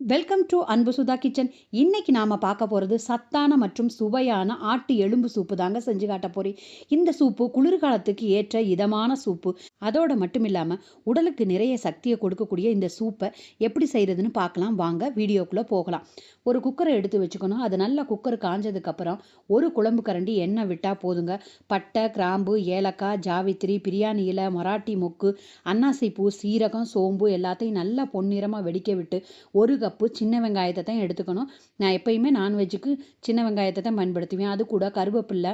Welcome to அன்பு Sudha kitchen இன்னைக்கு நாம் பார்க்க போகிறது சத்தான மற்றும் சுவையான ஆட்டு எலும்பு சூப்பு தாங்க செஞ்சு காட்ட போகிறேன் இந்த சூப்பு குளிர்காலத்துக்கு ஏற்ற இதமான சூப்பு. அதோடு மட்டும் இல்லாமல் உடலுக்கு நிறைய சக்தியை கொடுக்கக்கூடிய இந்த சூப்பை எப்படி செய்கிறதுன்னு பார்க்கலாம். வாங்க வீடியோக்குள்ளே போகலாம். ஒரு குக்கரை எடுத்து வச்சுக்கணும். அது நல்லா குக்கர் காஞ்சதுக்கப்புறம் ஒரு குழம்பு கரண்டி எண்ணெய் விட்டால் போதுங்க. பட்டை கிராம்பு ஏலக்காய் ஜாவித்திரி பிரியாணி இலை மராட்டி மொக்கு அன்னாசி பூ சீரகம் சோம்பு எல்லாத்தையும் நல்லா பொன்னிறமாக வெடிக்க விட்டு ஒரு கப்பு சின்ன வெங்காயத்தை தான் எடுத்துக்கணும். நான் எப்பயுமே நான்வெஜ்ஜுக்கு சின்ன வெங்காயத்தை தான் பயன்படுத்துவேன். அது கூட கருவேப்பில்லை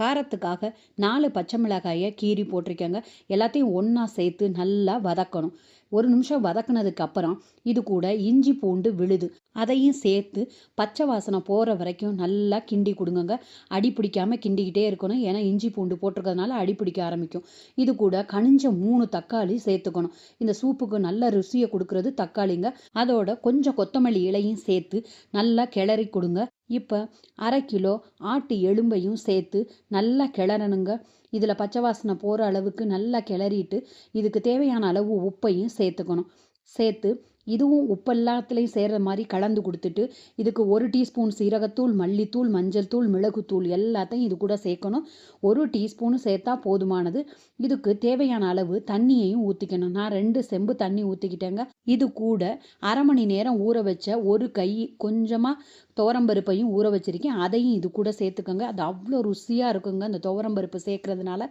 காரத்துக்காக நாலு பச்சை மிளகாயை கீறி போட்டிருக்கேங்க. எல்லாத்தையும் ஒன்றா சேர்த்து நல்லா வதக்கணும். ஒரு நிமிஷம் வதக்குனதுக்கு அப்புறம் இது கூட இஞ்சி பூண்டு விழுது. அதையும் சேர்த்து பச்சை வாசனை போகிற வரைக்கும் நல்லா கிண்டி கொடுங்கங்க. அடி பிடிக்காமல் கிண்டிக்கிட்டே இருக்கணும். ஏன்னா இஞ்சி பூண்டு போட்டிருக்கிறதுனால அடி பிடிக்க ஆரம்பிக்கும். இது கூட கனிஞ்ச மூணு தக்காளி சேர்த்துக்கணும். இந்த சூப்புக்கு நல்ல ருசியை கொடுக்கறது தக்காளிங்க. அதோட கொஞ்சம் கொத்தமல்லி இலையும் சேர்த்து நல்லா கிளறி கொடுங்க. இப்போ அரை கிலோ ஆட்டு எலும்பையும் சேர்த்து நல்லா கிளறணுங்க. இதில் பச்சை வாசனை போகிற அளவுக்கு நல்லா கிளறிட்டு இதுக்கு தேவையான அளவு உப்பையும் சேர்த்துக்கணும். சேர்த்து இதுவும் உப்பு எல்லாத்துலேயும் சேர்கிற மாதிரி கலந்து கொடுத்துட்டு இதுக்கு ஒரு டீஸ்பூன் சீரகத்தூள் மல்லித்தூள் மஞ்சள் தூள் மிளகுத்தூள் எல்லாத்தையும் இது கூட சேர்க்கணும். ஒரு டீஸ்பூன் சேர்த்தா போதுமானது. இதுக்கு தேவையான அளவு தண்ணியையும் ஊற்றிக்கணும் நான் ரெண்டு செம்பு தண்ணி ஊற்றிக்கிட்டேங்க இது கூட அரை மணி நேரம் ஊற வச்ச ஒரு கை கொஞ்சமாக துவரம்பருப்பையும் ஊற வச்சுருக்கேன். அதையும் இது கூட சேர்த்துக்கோங்க. அது அவ்வளோ ருசியாக இருக்குங்க அந்த துவரம்பருப்பு சேர்க்குறதுனால.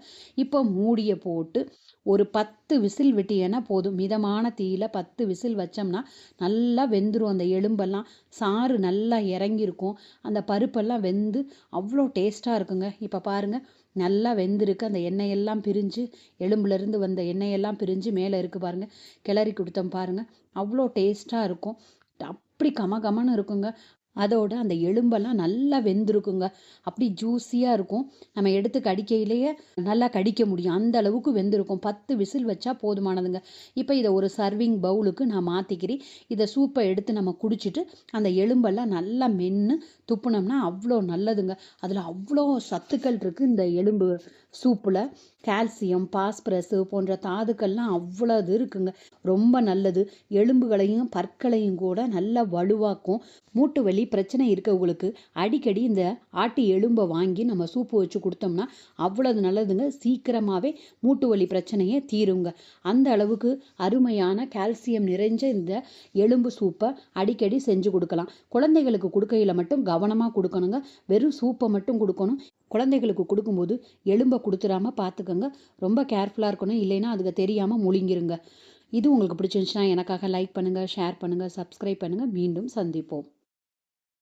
இப்போ மூடியை போட்டு ஒரு பத்து விசில் விட்டியன்னா போதும். மிதமான தீயில் பத்து விசில் வச்சோம்னா நல்லா வெந்துடும் அந்த எலும்பெல்லாம் சாறு நல்லா இறங்கியிருக்கும். அந்த பருப்பெல்லாம் வெந்து அவ்வளோ டேஸ்ட்டாக இருக்குங்க. இப்போ பாருங்கள் நல்லா வெந்திருக்கு. அந்த எண்ணெயெல்லாம் பிரிஞ்சு எலும்புலேருந்து வந்த எண்ணெயெல்லாம் பிரிஞ்சு மேலே இருக்குது பாருங்கள் கிளறி கொடுத்தோம் பாருங்கள் அவ்வளோ டேஸ்ட்டாக இருக்கும். அப்படி கம கமன்னு இருக்குங்க. அதோட அந்த எலும்பெல்லாம் நல்லா வெந்திருக்குங்க. அப்படி ஜூஸியாக இருக்கும். நம்ம எடுத்து கடிக்கையிலேயே நல்லா கடிக்க முடியும். அந்த அளவுக்கு வெந்திருக்கும். பத்து விசில் வச்சா போதுமானதுங்க. இப்போ இதை ஒரு சர்விங் பவுலுக்கு நான் மாற்றிக்கிறேன் இதை சூப்பை எடுத்து நம்ம குடிச்சிட்டு அந்த எலும்பெல்லாம் நல்லா மென்று துப்புனோம்னா அவ்வளோ நல்லதுங்க. அதில் அவ்வளோ சத்துக்கள் இருக்குது இந்த எலும்பு சூப்பில் கால்சியம் பாஸ்பரஸு போன்ற தாதுக்கள்லாம் அவ்வளோ இது இருக்குங்க. ரொம்ப நல்லது. எலும்புகளையும் பற்களையும் கூட நல்லா வலுவாக்கும். மூட்டு வலி பிரச்சனை இருக்கவங்களுக்கு அடிக்கடி இந்த ஆட்டு எலும்பை வாங்கி நம்ம சூப்பு வச்சு கொடுத்தோம்னா அவ்வளவு நல்லதுங்க. சீக்கிரமாகவே மூட்டு வலி பிரச்சனையே தீருங்க. அந்த அளவுக்கு அருமையான கால்சியம் நிறைஞ்ச இந்த எலும்பு சூப்பை அடிக்கடி செஞ்சு கொடுக்கலாம். குழந்தைகளுக்கு கொடுக்கையில் மட்டும் கவனமாக கொடுக்கணுங்க. வெறும் சூப்பை மட்டும் கொடுக்கணும். குழந்தைகளுக்கு கொடுக்கும்போது எலும்பை கொடுத்துடாம பார்த்துக்கோங்க ரொம்ப கேர்ஃபுல்லாக இருக்கணும். இல்லைன்னா அதுக்கு தெரியாமல் முழுங்கிருங்க. இது உங்களுக்கு பிடிச்சிருந்துச்சுன்னா எனக்காக லைக் பண்ணுங்கள் ஷேர் பண்ணுங்கள் சப்ஸ்கிரைப் பண்ணுங்கள் மீண்டும் சந்திப்போம்.